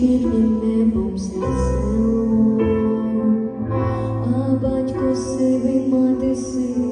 вечірнім небом снесло, а батько сивий мати сивий.